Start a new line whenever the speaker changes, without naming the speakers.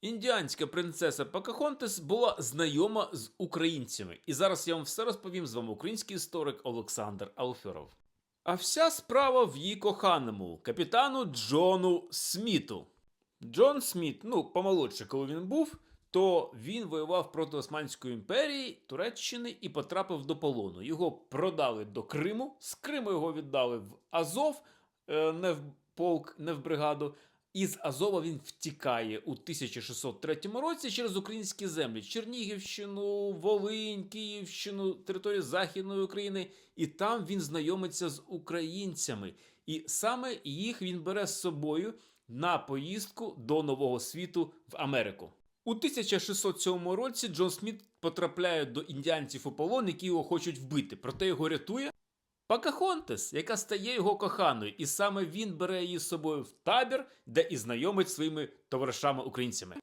Індіанська принцеса Покахонтес була знайома з українцями, і зараз я вам все розповім з вами український історик Олександр Алферов. А вся справа в її коханому капітану Джону Сміту. Джон Сміт, ну, помолодше, коли він був, то він воював проти Османської імперії, Туреччини і потрапив до полону. Його продали до Криму, з Криму його віддали в Азов, е, не в полк, не в бригаду. І з Азова він втікає у 1603 році через українські землі: Чернігівщину, Волинь, Київщину, територію Західної України. І там він знайомиться з українцями. І саме їх він бере з собою на поїздку до Нового світу в Америку. У 1607 році Джон Сміт потрапляє до індіанців у полон, які його хочуть вбити. Проте його рятує Покахонтес, яка стає його коханою, і саме він бере її з собою в табір, де і знайомить своїми товаришами українцями.